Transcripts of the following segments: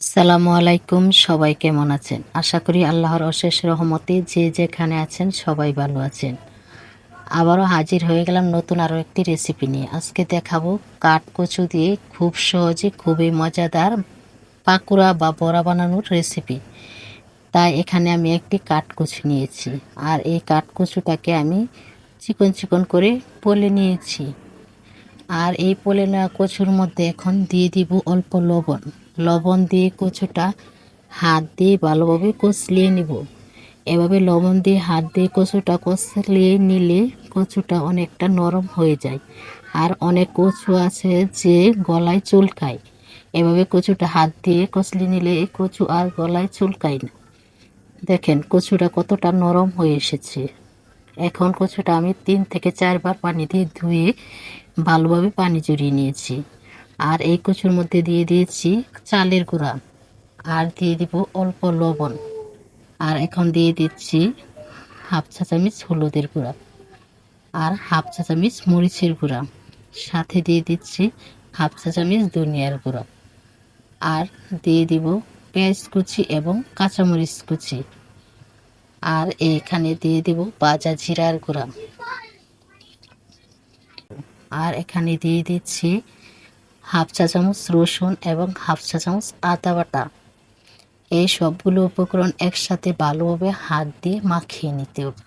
সালামু আলাইকুম, সবাই কেমন আছেন? আশা করি আল্লাহর অশেষ রহমতে যে যেখানে আছেন, সবাই ভালো আছেন। আবারও হাজির হয়ে গেলাম নতুন আরও একটি রেসিপি নিয়ে। আজকে দেখাবো কাঠ কচু দিয়ে খুব সহজে, খুবই মজাদার পাকুড়া বা বড়া বানানোর রেসিপি তাই এখানে আমি একটি কাঠকচু নিয়েছি আর এই কাঠকচুটাকে আমি চিকন চিকন করে পলে নিয়েছি। আর এই পলে নেওয়া কচুর মধ্যে এখন দিয়ে দিব অল্প লবণ। লবণ দিয়ে কচুটা হাত দিয়ে ভালোভাবে কষলিয়ে নিব। এভাবে লবণ দিয়ে হাত দিয়ে কচুটা কষলিয়ে নিলে কচুটা অনেকটা নরম হয়ে যায়। আর অনেক কচু আছে যে গলায় চুলকায়। এভাবে কচুটা হাত দিয়ে কষলিয়ে নিলে এই কচু আর গলায় চুলকায় না। দেখেন, কচুটা কতটা নরম হয়ে এসেছে। এখন কচুটা আমি তিন থেকে চারবার পানি দিয়ে ধুয়ে ভালোভাবে পানি জড়িয়ে নিয়েছি। আর এই কচুর মধ্যে দিয়ে দিয়েছি চালের গুঁড়া। আর দিয়ে দিব অল্প লবণ। আর এখন দিয়ে দিচ্ছি হাফ চা চামচ হলুদের গুঁড়া আর হাফ চা চামচ মরিচের গুঁড়া। সাথে দিয়ে দিচ্ছি হাফ চা চামচ ধনিয়ার গুঁড়া। আর দিয়ে দিব পেঁয়াজ কুচি এবং কাঁচামরিচ কুচি। আর এখানে দিয়ে দিব বাজা জিরার গুঁড়া। আর এখানে দিয়ে দিচ্ছি হাফ চা চামচ রসুন এবং হাফ চা চামচ আদা বাটা। এই সবগুলো উপকরণ একসাথে ভালোভাবে হাত দিয়ে মাখিয়ে নিতে হবে।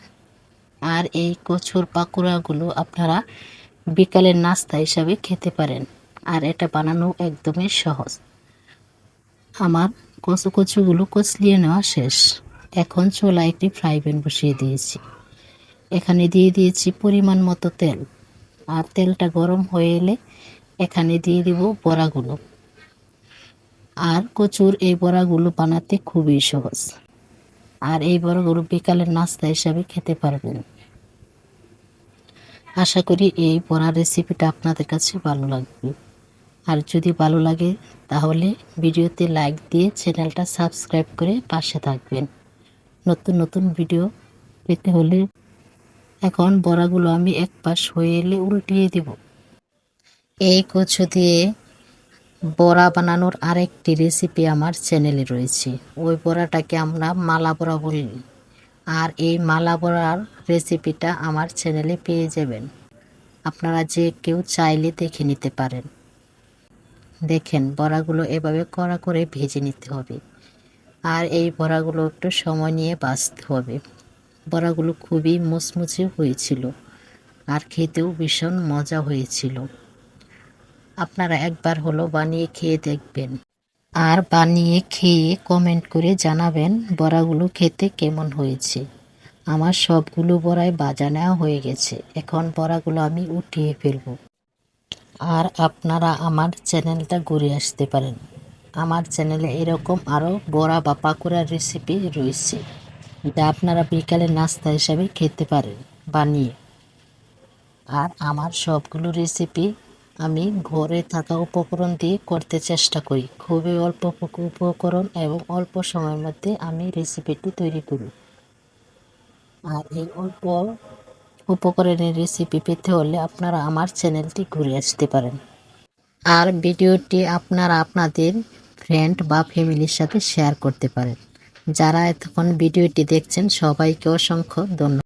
আর এই কচুর পাকোড়াগুলো আপনারা বিকালের নাস্তা হিসাবে খেতে পারেন। আর এটা বানানো একদমই সহজ। আমার কচু কচুগুলো কচলিয়ে নেওয়া শেষ। এখন চোলা একটি ফ্রাই প্যান বসিয়ে দিয়েছি। এখানে দিয়ে দিয়েছি পরিমাণ মতো তেল। আর তেলটা গরম হয়ে এলে এখানে দিয়ে দিব বড়াগুলো। আর কচুর এই বড়াগুলো বানাতে খুবই সহজ। আর এই বড়াগুলো বিকালের নাস্তা হিসাবে খেতে পারবেন। আশা করি এই বড়া রেসিপিটা আপনাদের কাছে ভালো লাগবে। আর যদি ভালো লাগে, তাহলে ভিডিওতে লাইক দিয়ে চ্যানেলটা সাবস্ক্রাইব করে পাশে থাকবেন। নতুন নতুন ভিডিও পেতে হলে এখন বড়াগুলো আমি এক পাশ হয়ে এলে উল্টিয়ে দিব। এই কচু দিয়ে বড়া বানানোর আরেকটি রেসিপি আমার চ্যানেলে রয়েছে। ওই বড়াটাকে আমরা মালা বড়া বলি। আর এই মালা বড়ার রেসিপিটা আমার চ্যানেলে পেয়ে যাবেন। আপনারা যে কেউ চাইলে দেখে নিতে পারেন। দেখেন, বড়াগুলো এভাবে কড়া করে ভেজে নিতে হবে। আর এই বড়াগুলো একটু সময় নিয়ে বাঁচতে হবে। বড়াগুলো খুবই মুচমুচে হয়েছিল। আর খেতেও ভীষণ মজা হয়েছিল। আপনারা একবার হলো বানিয়ে খেয়ে দেখবেন। আর বানিয়ে খেয়ে কমেন্ট করে জানাবেন বড়াগুলো খেতে কেমন হয়েছে। আমার সবগুলো বড়াই বাজা নেওয়া হয়ে গেছে। এখন বড়াগুলো আমি উঠিয়ে ফেলব। আর আপনারা আমার চ্যানেলটা ঘুরে আসতে পারেন। আমার চ্যানেলে এরকম আরও বড়া বা পাকুড়ার রেসিপি রয়েছে। যা আপনারা বিকালে নাস্তা হিসাবে খেতে পারেন বানিয়ে। আর আমার সবগুলো রেসিপি আমি ঘরে থাকা উপকরণ দিয়ে করতে চেষ্টা করি। খুবই অল্প উপকরণ এবং অল্প সময়ের মধ্যে আমি রেসিপিটি তৈরি করি। আর এই অল্প উপকরণের রেসিপি পেতে হলে আপনারা আমার চ্যানেলটি ঘুরে আসতে পারেন। আর ভিডিওটি আপনারা আপনাদের ফ্রেন্ড বা ফ্যামিলির সাথে শেয়ার করতে পারেন। যারা এতক্ষণ ভিডিওটি দেখছেন, সবাইকে অসংখ্য ধন্যবাদ।